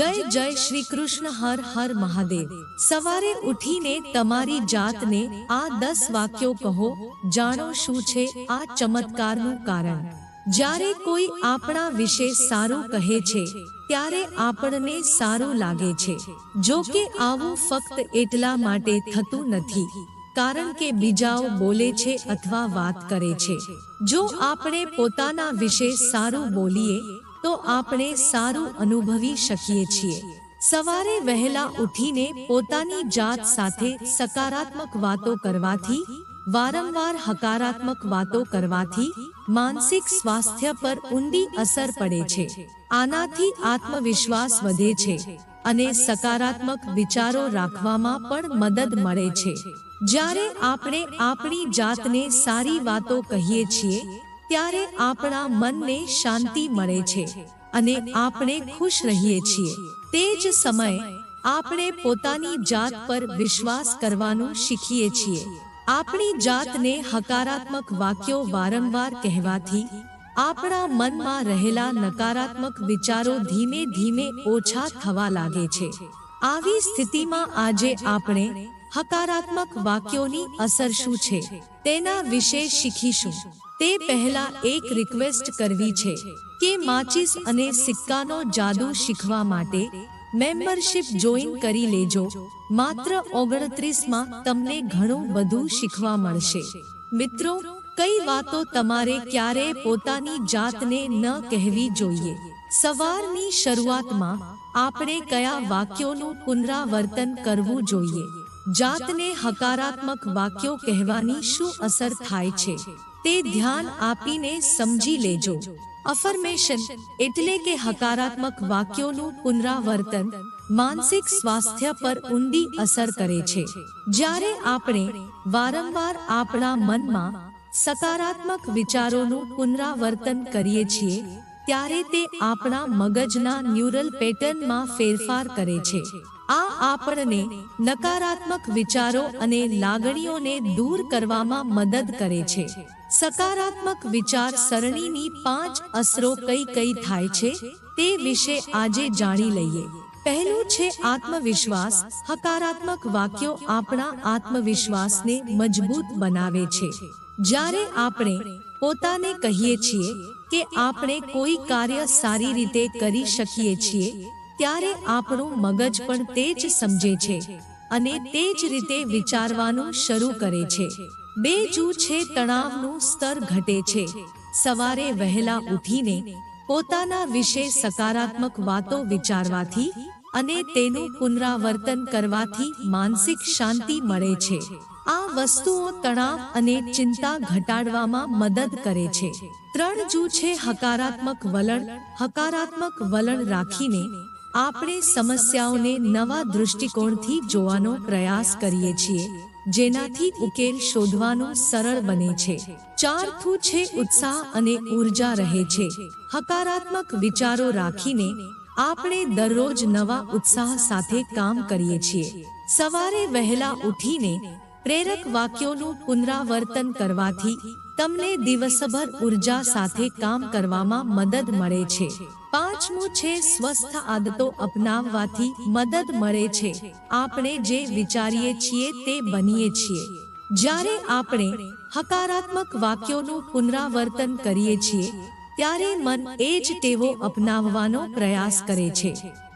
જય જય શ્રી કૃષ્ણ, હર હર મહાદેવ. સવારે ઉઠીને તમારી જાતને આ દસ વાક્યો કહો, જાણો શું છે આ ચમત્કારનું કારણ. જ્યારે કોઈ આપણા વિશે સારું કહે છે, ત્યારે આપણને સારું લાગે છે. જો કે આવું ફક્ત એટલા માટે થતું નથી, કારણ કે બીજાઓ બોલે છે અથવા વાત કરે છે. જો આપણે પોતાના વિશે સારું બોલીએ તો આપણે સારું અનુભવી શકીએ છીએ. સવારે વહેલા ઉઠીને પોતાની જાત સાથે સકારાત્મક વાતો કરવાથી, વારંવાર હકારાત્મક વાતો કરવાથી માનસિક સ્વાસ્થ્ય પર ઊંડી અસર પડે છે. આનાથી આત્મવિશ્વાસ વધે છે અને સકારાત્મક વિચારો રાખવામાં પણ મદદ મળે છે. જ્યારે આપણે આપણી જાતને સારી વાતો કહીએ છીએ ત્યારે આપણા મનને શાંતિ મળે છે અને આપણે ખુશ રહીએ છીએ. તે જ સમયે આપણે પોતાની જાત પર વિશ્વાસ કરવાનું શીખીએ છીએ. આપણી જાતને હકારાત્મક વાક્યો વારંવાર કહેવાથી આપણા મનમાં રહેલા નકારાત્મક વિચારો ધીમે ધીમે ઓછા થવા લાગે છે. આવી સ્થિતિમાં આજે આપણે હકારાત્મક વાક્યોની અસર શું છે? તેના વિશે શીખીશું. તે પહેલા એક રિક્વેસ્ટ કરવી છે કે માચિસ અને સિક્કાનો જાદુ શીખવા માટે મેમ્બરશિપ જોઈન કરી લેજો. માત્ર ઓગણત્રીસમાં તમને ઘણું બધું શીખવા મળશે. મિત્રો, કઈ વાતો તમારે ક્યારે પોતાની જાતને ન કહેવી જોઈએ? સવારની શરૂઆતમાં આપણે કયા વાક્યોનું પુનરાવર્તન કરવું જોઈએ? જાતને હકારાત્મક વાક્યો કહેવાની શું અસર થાય છે? તે ધ્યાન આપીને સમજી લેજો. અફર્મેશન એટલે કે હકારાત્મક વાક્યોનું પુનરાવર્તન માનસિક સ્વાસ્થ્ય પર ઊંડી અસર કરે છે. જ્યારે આપણે વારંવાર આપણા મનમાં સકારાત્મક વિચારોનું પુનરાવર્તન કરીએ છીએ, ત્યારે તે આપણા મગજના ન્યુરલ પેટર્નમાં ફેરફાર કરે છે. આ આપણને નકારાત્મક વિચારો અને લાગણીઓને દૂર કરવામાં મદદ કરે છે. સકારાત્મક વિચાર સરણીની પાંચ અસરો કઈ કઈ થાય છે તે વિશે આજે જાણી લઈએ. પહેલું છે આત્મવિશ્વાસ. હકારાત્મક વાક્યો આપણા આત્મવિશ્વાસને મજબૂત બનાવે છે. જ્યારે આપણે પોતાને કહીએ છીએ કે આપણે કોઈ કાર્ય સારી રીતે કરી શકીએ છીએ ત્યારે આપણું મગજ પણ તે જ સમજે છે અને તે જ રીતે વિચારવાનું શરૂ કરે છે. બે જૂ છે તણાવનું સ્તર ઘટે છે. સવારે વહેલા ઉઠીને પોતાના વિશે સકારાત્મક વાતો વિચારવાથી અને તેનું પુનરાવર્તન કરવાથી માનસિક શાંતિ મળે છે. આ વસ્તુઓ તણાવ અને ચિંતા ઘટાડવામાં મદદ કરે છે. ત્રણ જૂ છે હકારાત્મક વલણ. હકારાત્મક વલણ રાખીને આપણે સમસ્યાઓને નવા દૃષ્ટિકોણથી જોવાનો પ્રયાસ કરીએ છીએ, જેનાથી ઉકેલ શોધવાનું સરળ બને છે. ચારથું છે ઉત્સાહ અને ઊર્જા રહે છે. હકારાત્મક વિચારો રાખીને આપણે દરરોજ નવા ઉત્સાહ સાથે કામ કરીએ છીએ. સવારે વહેલા ઉઠીને પ્રેરક વાક્યોનું પુનરાવર્તન કરવાથી તમને દિવસભર ઊર્જા સાથે કામ કરવામાં મદદ મળે છે. પાંચમું છે, સ્વસ્થ આદતો અપનાવવાથી મદદ મળે છે. આપણે જે વિચારીએ છીએ તે બનીએ છીએ. જ્યારે આપણે હકારાત્મક વાક્યોનું પુનરાવર્તન કરીએ છીએ, ત્યારે મન એ જ ટેવો અપનાવવાનો પ્રયાસ કરે છે.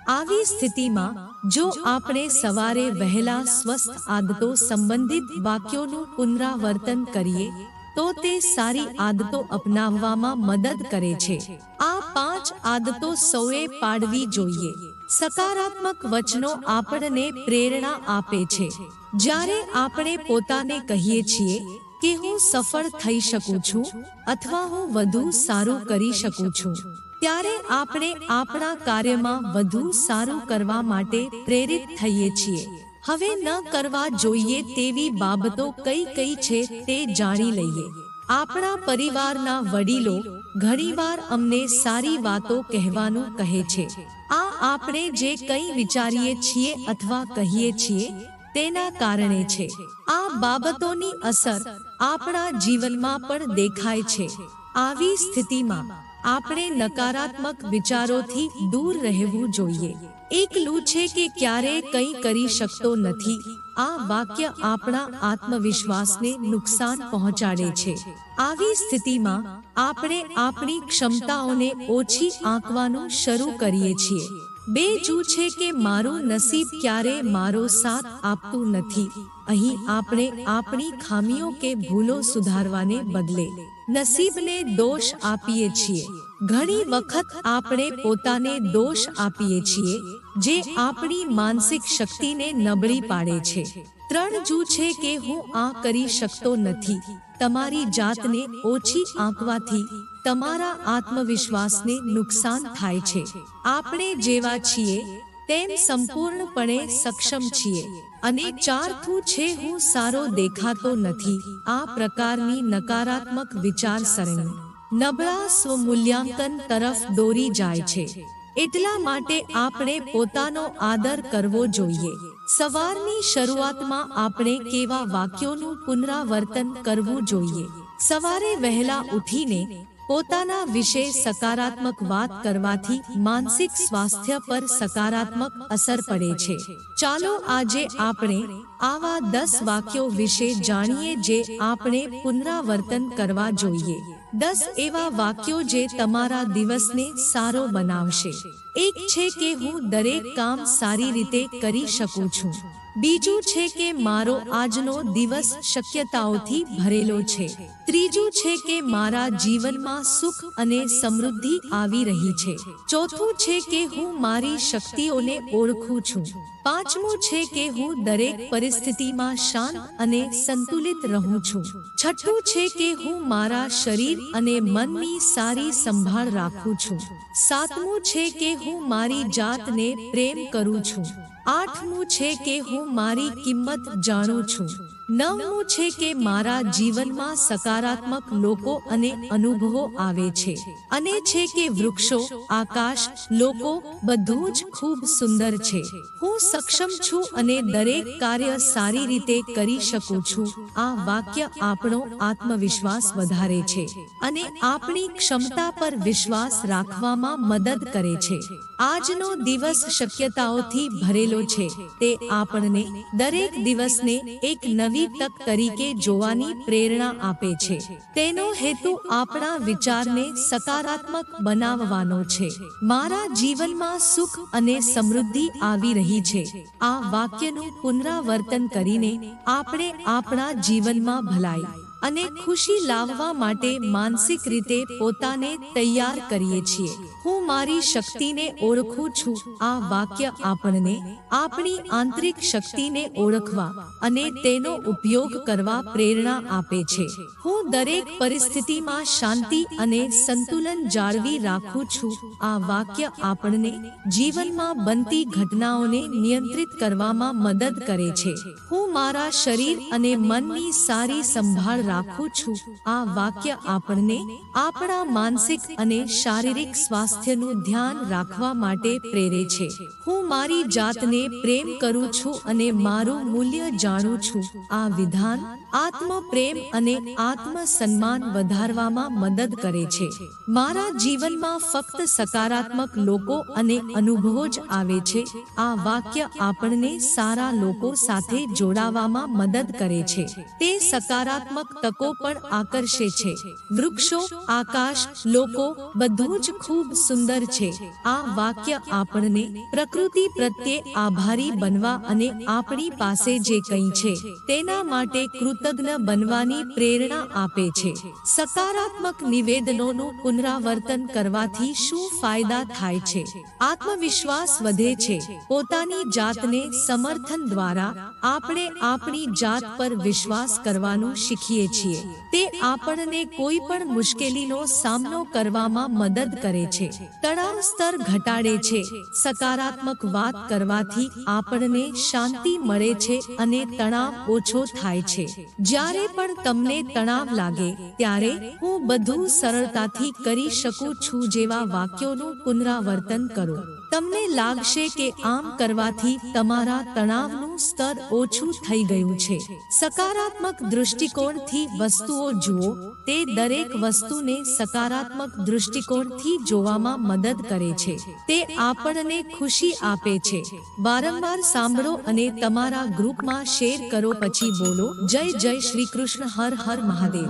આવી સ્થિતિમાં, જો આપણે સવારે વહેલા સ્વસ્થ આદતો સંબંધિત વાક્યોનું પુનરાવર્તન કરીએ, તો તે સારી આદતો અપનાવવામાં મદદ કરે છે. આ પાંચ આદતો સૌએ પાડવી જોઈએ. સકારાત્મક વચનો આપણને પ્રેરણા આપે છે. જ્યારે આપણે પોતાને કહીએ છીએ કે હું સફળ થઈ શકું છું અથવા હું વધુ સારું કરી શકું છું ત્યારે આપણે આપણા કાર્યમાં વધુ સારું કરવા માટે પ્રેરિત થઈએ છીએ. હવે ન કરવા જોઈએ તેવી બાબતો કઈ કઈ છે તે જાણી લઈએ. આપણા પરિવારના વડીલો ઘણીવાર અમને સારી વાતો કહેવાનું કહે છે. આ આપણે જે કંઈ વિચારીએ છીએ અથવા કહીએ છીએ તેના કારણે છે. આ બાબતોની અસર આપણા જીવનમાં પણ દેખાય છે. આવી સ્થિતિમાં આપણે નકારાત્મક વિચારોથી દૂર રહેવું જોઈએ. એકલું છે કે ક્યારે કંઈ કરી શકતો નથી. આ વાક્ય આપણા આત્મવિશ્વાસને નુકસાન પહોંચાડે છે. આવી સ્થિતિમાં આપણે આપણી ક્ષમતાઓને ઓછી આંકવાનું શરૂ કરીએ છીએ. બે જુ છે કે મારું નસીબ ક્યારે મારો સાથ આપતું નથી. અહીં આપણે આપણી ખામીઓ કે ભૂલો સુધારવાને બદલે નસીબને દોષ આપીએ છીએ. ઘણી વખત આપણે પોતાને દોષ આપીએ છીએ, જે આપણી માનસિક શક્તિને નબળી પાડે છે. ત્રણ જુ છે કે હું આ કરી શકતો નથી. તમારી જાતને ઓછી આંકવાથી તમારા આત્મવિશ્વાસને નુકસાન થાય છે. આપણે જેવા છીએ તેમ સંપૂર્ણપણે સક્ષમ છીએ. અને ચારથું છે હું સારો દેખાતો નથી. આ પ્રકારની નકારાત્મક વિચારસરણી. નબળા સ્વમૂલ્યાંકન તરફ દોરી જાય છે. એટલા માટે આપણે પોતાનો આદર કરવો જોઈએ. સવારની શરૂઆતમાં આપણે કેવા વાક્યોનું પુનરાવર્તન કરવું જોઈએ. સવારે વહેલા ઉઠીને પોતાના વિશે સકારાત્મક વાત કરવાથી માનસિક સ્વાસ્થ્ય પર સકારાત્મક અસર પડે છે. ચાલો આજે આપણે આવા દસ વાક્યો વિશે જાણીએ જે આપણે પુનરાવર્તન કરવા જોઈએ. દસ એવા વાક્યો જે તમારા દિવસને સારો બનાવશે. એક છે કે હું દરેક કામ સારી રીતે કરી શકું છું. બીજું છે કે મારો આજનો દિવસ શક્યતાઓથી ભરેલો છે. ત્રીજું છે કે મારા જીવનમાં સુખ અને સમૃદ્ધિ આવી રહી છે. ચોથું છે કે હું મારી શક્તિઓને ઓળખું છું. પાંચમું છે કે હું દરેક પરિસ્થિતિમાં શાંત અને સંતુલિત રહું છું. છઠ્ઠું છે કે હું મારા શરીર અને મનની સારી સંભાળ રાખું છું. સાતમું છે કે હું મારી જાતને પ્રેમ કરું છું. આઠમું છે કે હું મારી કિંમત જાણું છું. નવમું છે કે મારા જીવનમાં સકારાત્મક લોકો અને અનુભવો આવે છે. અને છે કે વૃક્ષો, આકાશ, લોકો બધું જ ખૂબ સુંદર છે. હું સક્ષમ છું અને દરેક કાર્ય સારી રીતે કરી શકું છું. આ વાક્ય આપણો આત્મવિશ્વાસ વધારે છે અને આપણી ક્ષમતા પર વિશ્વાસ રાખવામાં મદદ કરે છે. આજનો દિવસ શક્યતાઓથી ભરેલો છે. તે આપણને દરેક દિવસને એક નવી તક તરીકે જોવાની પ્રેરણા આપે છે. તેનો હેતુ આપણા વિચારને સકારાત્મક બનાવવાનો છે. મારા જીવનમાં સુખ અને સમૃદ્ધિ આવી રહી છે. આ વાક્યનું પુનરાવર્તન કરીને આપણે આપણા જીવનમાં ભલાઈ. અને ખુશી લાવવા માટે માનસિક રીતે પોતાને તૈયાર કરીએ છીએ. હું મારી શક્તિને ઓળખું છું. આ વાક્ય આપણને આપણી આંતરિક શક્તિને ઓળખવા અને તેનો ઉપયોગ કરવા પ્રેરણા આપે છે. હું દરેક પરિસ્થિતિમાં શાંતિ અને સંતુલન જાળવી રાખું છું. આ વાક્ય આપણને જીવનમાં બનતી ઘટનાઓને નિયંત્રિત કરવામાં મદદ કરે છે. હું મારા શરીર અને મનની સારી સંભાળ રાખું છું. આ વાક્ય આપણને આપણા માનસિક અને શારીરિક સ્વાસ્થ્યનું ધ્યાન રાખવા માટે પ્રેરે છે. હું મારી જાતને પ્રેમ કરું છું અને મારું મૂલ્ય જાણું છું. આ વિધાન આત્મ પ્રેમ અને આત્મ સન્માન વધારવામાં મદદ કરે છે. મારા જીવનમાં ફક્ત સકારાત્મક લોકો અને અનુભવો જ આવે છે. આ વાક્ય આપણને સારા લોકો સાથે જોડાવામાં મદદ કરે છે. તે સકારાત્મક તકો પણ આકર્ષે છે. વૃક્ષો, આકાશ, લોકો બધું જ ખૂબ સુંદર છે. આ વાક્ય આપણને પ્રકૃતિ પ્રત્યે આભારી બનવા અને આપણી પાસે જે કંઈ છે, તેના માટે કૃતજ્ઞ બનવાની પ્રેરણા આપે છે. સકારાત્મક નિવેદનોનું પુનરાવર્તન કરવાથી શું ફાયદા થાય છે? આત્મવિશ્વાસ વધે છે. પોતાની જાતને સમર્થન દ્વારા આપણે આપણી જાત પર વિશ્વાસ કરવાનું શીખીએ છીએ. તે આપણને કોઈ પણ મુશ્કેલીનો સામનો કરવામાં મદદ કરે છે. તણાવ સ્તર ઘટાડે છે. સકારાત્મક વાત કરવાથી આપણને શાંતિ મળે છે અને તણાવ ઓછો થાય છે. જ્યારે પણ તમને તણાવ લાગે, ત્યારે હું બધું સરળતાથી કરી શકું છું જેવા વાક્યોનું પુનરાવર્તન કરો. તમને લાગશે કે આમ કરવાથી તમારા તણાવનું સ્તર ઓછું થઈ ગયું છે. સકારાત્મક દૃષ્ટિકોણથી વસ્તુઓ જુઓ, તે દરેક વસ્તુને સકારાત્મક દૃષ્ટિકોણથી જોવામાં મદદ કરે છે. તે આપણને ખુશી આપે છે. વારંવાર સાંભળો અને તમારા ગ્રુપમાં શેર કરો, પછી બોલો. જય જય શ્રી કૃષ્ણ, હર હર મહાદેવ.